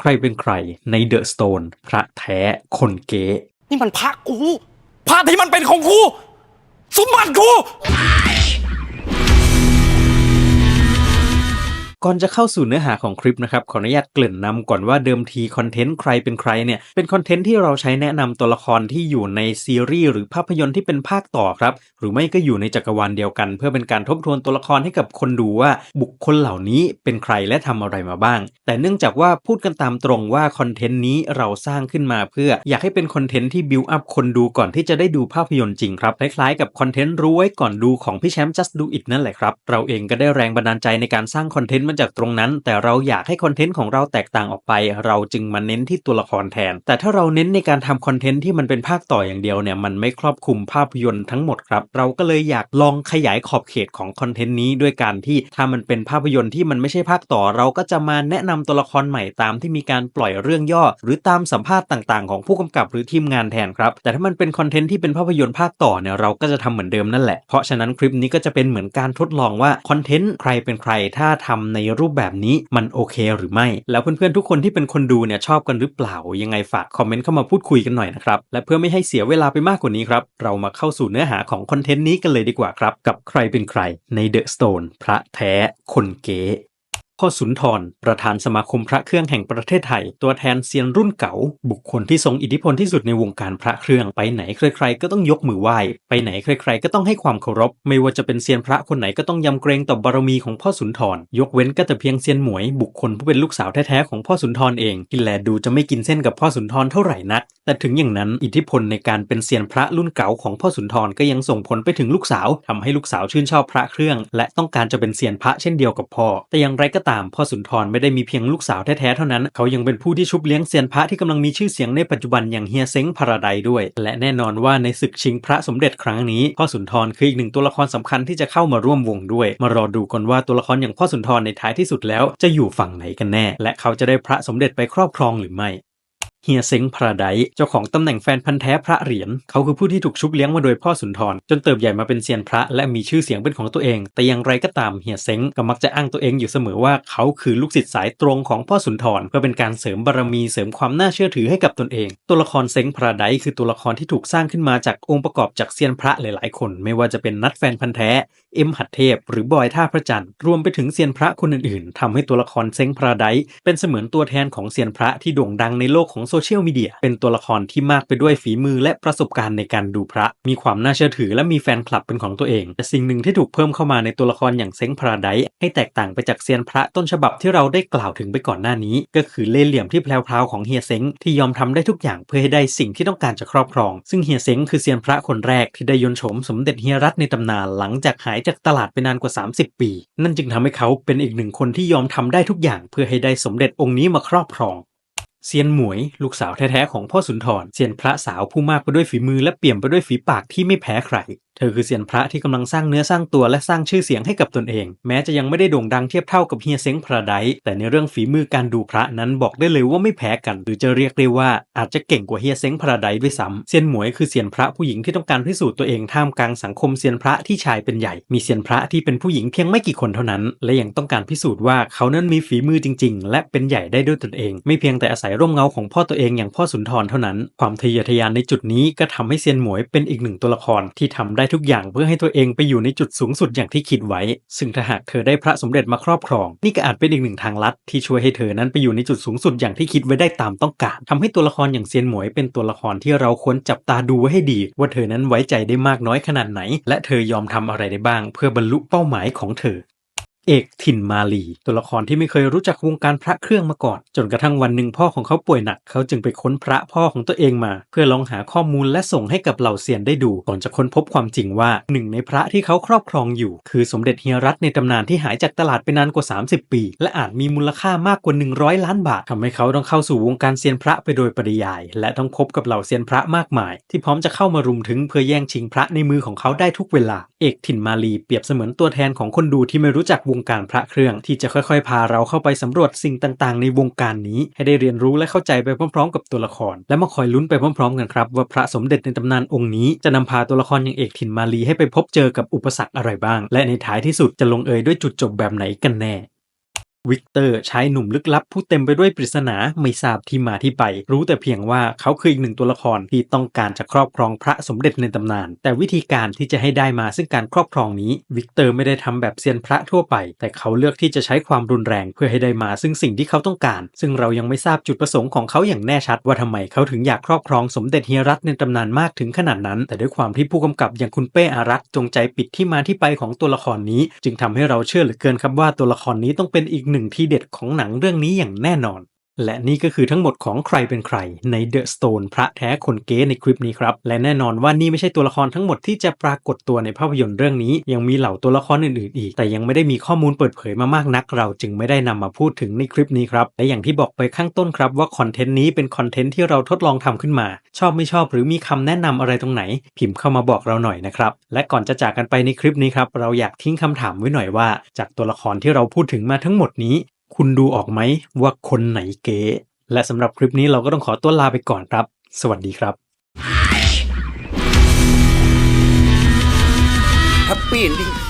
ใครเป็นใครในเดอะสโตนพระแท้คนเก๋นี่มันพระกูพระที่มันเป็นของกูสมบัติกู ก่อนจะเข้าสู่เนื้อหาของคลิปนะครับ ขออนุญาตเกริ่นนำก่อนว่าเดิมทีคอนเทนต์ใครเป็นใครเนี่ย เป็นคอนเทนต์ที่เราใช้แนะนำตัวละครที่อยู่ในซีรีส์หรือภาพยนตร์ที่เป็นภาคต่อครับ หรือไม่ก็อยู่ในจักรวาลเดียวกัน เพื่อเป็นการทบทวนตัวละครให้กับคนดูว่าบุคคลเหล่านี้เป็นใครและทำอะไรมาบ้าง แต่เนื่องจากว่าพูดกันตามตรงว่าคอนเทนต์นี้เราสร้างขึ้นมาเพื่ออยากให้เป็นคอนเทนต์ที่บิวอัพคนดูก่อนที่จะได้ดูภาพยนตร์จริงครับคล้ายๆกับคอนเทนต์รู้ไว้ก่อนดูของพี่แชมป์ just do it นั่นแหละครับเราเองก็ได้แรงบันดาลใจในการสร้างคอนเทนต์มาจากตรงนั้น แต่เราอยากให้คอนเทนต์ของเราแตกต่างออกไป เราจึงมาเน้นที่ตัวละครแทน แต่ถ้าเราเน้นในการทำคอนเทนต์ที่มันเป็นภาคต่ออย่างเดียวเนี่ยมันไม่ครอบคลุมภาพยนตร์ทั้งหมดครับ เราก็เลยอยากลองขยายขอบเขตของคอนเทนต์นี้ด้วยการที่ถ้ามันเป็นภาพยนตร์ที่มันไม่ใช่ภาคต่อ เราก็จะมาแนะนำตัวละครใหม่ตามที่มีการปล่อยเรื่องย่อ หรือตามสัมภาษณ์ต่างๆ ของผู้กำกับหรือทีมงานแทนครับ แต่ถ้ามันเป็นคอนเทนต์ที่เป็นภาพยนตร์ภาคต่อเนี่ยเราก็จะทำเหมือนเดิมนั่นแหละ เพราะฉะนั้นคลิปนี้ก็จะเป็นเหมือนการทดลองว่าคอนเทนต์ใครเป็นใครถ้าทำในรูปแบบนี้มันโอเคหรือไม่ แล้วเพื่อนๆทุกคนที่เป็นคนดูเนี่ยชอบกันหรือเปล่ายังไงฝากคอมเมนต์เข้ามาพูดคุยกันหน่อยนะครับและเพื่อไม่ให้เสียเวลาไปมากกว่านี้ครับเรามาเข้าสู่เนื้อหาของคอนเทนต์นี้กันเลยดีกว่าครับกับใครเป็นใครในเดอะสโตนพระแท้คนเก๋ พ่อสุนทร ประธานสมาคมพระเครื่องแห่งประเทศไทย ตัวแทนเซียนรุ่นเก่า บุคคลที่ทรงอิทธิพลที่สุดในวงการพระเครื่อง ไปไหนใคร ๆ ก็ต้องยกมือไหว้ ไปไหนใคร ๆ ก็ต้องให้ความเคารพ ไม่ว่าจะเป็นเซียนพระคนไหนก็ต้องยำเกรงต่อบารมีของพ่อสุนทร ยกเว้นก็แต่เพียงเซียนหมวย บุคคลผู้เป็นลูกสาวแท้ๆของพ่อสุนทรเองที่แลดูจะไม่กินเส้นกับพ่อสุนทรเท่าไหร่นัก แต่ถึงอย่างนั้นอิทธิพลในการเป็นเซียนพระรุ่นเก่าของพ่อสุนทรก็ยังส่งผลไปถึงลูกสาวทำให้ลูกสาวชื่นชอบพระเครื่อง และต้องการจะเป็นเซียนพระเช่นเดียวกับพ่อ แต่อย่างไรก็ตาม พ่อสุนทรไม่ได้มีเพียงลูกสาวแท้ๆเท่านั้น เขายังเป็นผู้ที่ชุบเลี้ยงเซียนพระที่กำลังมีชื่อเสียงในปัจจุบันอย่างเฮียเซ้งพาราไดด้วย และแน่นอนว่าในศึกชิงพระสมเด็จครั้งนี้ พ่อสุนทรคืออีกหนึ่งตัวละครสำคัญที่จะเข้ามาร่วมวงด้วย มารอดูกันว่าตัวละครอย่างพ่อสุนทรในท้ายที่สุดแล้ว จะอยู่ฝั่งไหนกันแน่ และเขาจะได้พระสมเด็จไปครอบครองหรือไม่ เฮียเซ้งพราไดเจ้าของตำแหน่งแฟนพันธ์แท้พระเหรียญเขาคือผู้ที่ถูกชุบเลี้ยงมาโดยพ่อสุนทร จนเติบใหญ่มาเป็นเซียนพระและมีชื่อเสียงเป็นของตัวเอง แต่อย่างไรก็ตามเฮียเซ้งก็มักจะอ้างตัวเองอยู่เสมอว่าเขาคือลูกศิษย์สายตรงของพ่อสุนทร เพื่อเป็นการเสริมบารมีเสริมความน่าเชื่อถือให้กับตนเอง ตัวละครเซ้งพราไดคือตัวละครที่ถูกสร้างขึ้นมาจากองค์ประกอบจากเซียนพระหลายๆ คน ไม่ว่าจะเป็นนัดแฟนพันธ์แท้ เอ็มหัดเทพ หรือบอยท่าพระจันทร์รวมไปถึงเซียนพระคนอื่นๆทำให้ตัวละครเซ้งพราไดเป็นเสมือนตัวแทนของเซียนพระที่โด่งดังในโลกของโซเชียลมีเดีย เป็นตัวละครที่มากไปด้วยฝีมือและประสบการณ์ในการดูพระ มีความน่าเชื่อถือและมีแฟนคลับเป็นของตัวเอง แต่สิ่งหนึ่งที่ถูกเพิ่มเข้ามาในตัวละครอย่างเซ้งพราไดให้แตกต่างไปจากเซียนพระต้นฉบับที่เราได้กล่าวถึงไปก่อนหน้านี้ ก็คือเล่ห์เหลี่ยมที่แพรวๆของเฮียเซ้งที่ยอมทำได้ทุกอย่างเพื่อให้ได้สิ่งที่ต้องการจะครอบครอง ซึ่งเฮียเซ้งคือเซียนพระคนแรกที่ได้ยนโฉมสมเด็จเฮียรัตในตำนานหลังจากหายจากตลาดไปนานกว่า 30 ปี นั่นจึงทำให้เขาเป็นอีกหนึ่งคนที่ยอมทำได้ทุกอย่างเพื่อให้ได้สมเด็จองค์นี้มาครอบครอง เซียนหมวย ลูกสาวแท้ๆของพ่อสุนทรเซียนพระสาวผู้มากไปด้วยฝีมือและเปี่ยมไปด้วยฝีปากที่ไม่แพ้ใคร เธอคือเซียนพระที่กำลังสร้างเนื้อสร้างตัวและสร้างชื่อเสียงให้กับตนเอง แม้จะยังไม่ได้โด่งดังเทียบเท่ากับเฮียเซ้งพระไดแต่ในเรื่องฝีมือการดูพระนั้นบอกได้เลยว่าไม่แพ้กัน หรือจะเรียกได้ว่าอาจจะเก่งกว่าเฮียเซ้งพระไดด้วยซ้ำเซียนหมวยคือเซียนพระผู้หญิงที่ต้องการพิสูจน์ตัวเองท่ามกลางสังคมเซียนพระที่ชายเป็นใหญ่ มีเซียนพระที่เป็นผู้หญิงเพียงไม่กี่คนเท่านั้น และยังต้องการพิสูจน์ว่าเขานั้นมีฝีมือจริง ๆ และเป็นใหญ่ได้ด้วยตนเอง ไม่เพียงแต่อาศัยร่มเงาของพ่อตัวเองอย่างพ่อสุนทรเท่านั้น ความทะเยอทะยานในจุดนี้ก็ทำให้เซียนหมวยเป็นอีกหนึ่งตัวละครที่ทำได้ทุกอย่างเพื่อให้ตัวเองไปอยู่ในจุดสูงสุดอย่างที่คิดไว้ ซึ่งถ้าหากเธอได้พระสมเด็จมาครอบครอง นี่ก็อาจเป็นอีกหนึ่งทางลัดที่ช่วยให้เธอนั้นไปอยู่ในจุดสูงสุดอย่างที่คิดไว้ได้ตามต้องการทำให้ตัวละครอย่างเซียนหมวยเป็นตัวละครที่เราควรจับตาดูให้ดี ว่าเธอนั้นไว้ใจได้มากน้อยขนาดไหน และเธอยอมทำอะไรได้บ้าง เพื่อบรรลุเป้าหมายของเธอ เอกถิ่นมาลี ตัวละครที่ไม่เคยรู้จักวงการพระเครื่องมาก่อน จนกระทั่งวันหนึ่งพ่อของเขาป่วยหนัก เขาจึงไปค้นพระพ่อของตัวเองมา เพื่อลองหาข้อมูลและส่งให้กับเหล่าเซียนได้ดู ก่อนจะค้นพบความจริงว่าหนึ่งในพระที่เขาครอบครองอยู่ คือสมเด็จเฮียรัตในตำนานที่หายจากตลาดไปนานกว่า 30 ปี และอาจมีมูลค่ามากกว่า 100 ล้านบาททำให้เขาต้องเข้าสู่วงการเซียนพระไปโดยปริยาย และต้องพบกับเหล่าเซียนพระมากมาย ที่พร้อมจะเข้ามารุมถึงเพื่อแย่งชิงพระในมือของเขาได้ทุกเวลา เอกถิ่นมาลีเปรียบเสมือนตัวแทนของคนดูที่ไม่รู้จักวงการพระเครื่องที่จะค่อยๆ พาเราเข้าไปสำรวจสิ่งต่างๆ ในวงการนี้ ให้ได้เรียนรู้และเข้าใจไปพร้อมๆ กับตัวละคร และมาคอยลุ้นไปพร้อมๆ กันครับ ว่าพระสมเด็จในตำนานองค์นี้จะนำพาตัวละครอย่างเอกถิ่นมาลีให้ไปพบเจอกับอุปสรรคอะไรบ้าง และในท้ายที่สุดจะลงเอยด้วยจุดจบแบบไหนกันแน่ วิกเตอร์ชายหนุ่มลึกลับผู้เต็มไปด้วยปริศนาไม่ทราบที่มาที่ไป รู้แต่เพียงว่าเขาคืออีกหนึ่งตัวละครที่ต้องการจะครอบครองพระสมเด็จในตำนาน แต่วิธีการที่จะให้ได้มาซึ่งการครอบครองนี้วิกเตอร์ไม่ได้ทำแบบเซียนพระทั่วไป แต่เขาเลือกที่จะใช้ความรุนแรงเพื่อให้ได้มาซึ่งสิ่งที่เขาต้องการ ซึ่งเรายังไม่ทราบจุดประสงค์ของเขาอย่างแน่ชัด ว่าทำไมเขาถึงอยากครอบครองสมเด็จเฮียรัตในตำนานมากถึงขนาดนั้น แต่ด้วยความที่ผู้กำกับอย่างคุณเป้อารักษ์จงใจปิดที่มาที่ไปของตัวละครนี้ จึงทำให้เราเชื่อเหลือเกินครับว่าตัวละครนี้ต้องเป็นอีกหนึ่งที่เด็ดของหนังเรื่องนี้อย่างแน่นอน และนี่ก็คือทั้งหมดของใครเป็นใครใน The Stone พระแท้คนเก๋ในคลิปนี้ครับ และแน่นอนว่านี่ไม่ใช่ตัวละครทั้งหมดที่จะปรากฏตัวในภาพยนตร์เรื่องนี้ ยังมีเหล่าตัวละครอื่นๆอีก แต่ยังไม่ได้มีข้อมูลเปิดเผยมามากนัก เราจึงไม่ได้นำมาพูดถึงในคลิปนี้ครับ และอย่างที่บอกไปข้างต้นครับว่าคอนเทนต์นี้เป็นคอนเทนต์ที่เราทดลองทำขึ้นมา ชอบไม่ชอบหรือมีคำแนะนำอะไรตรงไหน พิมพ์เข้ามาบอกเราหน่อยนะครับและก่อนจะจากกันไปในคลิปนี้ครับเราอยากทิ้งคำถามไว้หน่อยว่า จากตัวละครที่เราพูดถึงมาทั้งหมดนี้ คุณดูออกไหมว่าคนไหนเก๋และสำหรับคลิปนี้เราก็ต้องขอตัวลาไปก่อนครับ สวัสดีครับแฮปปี้เอนดิ้ง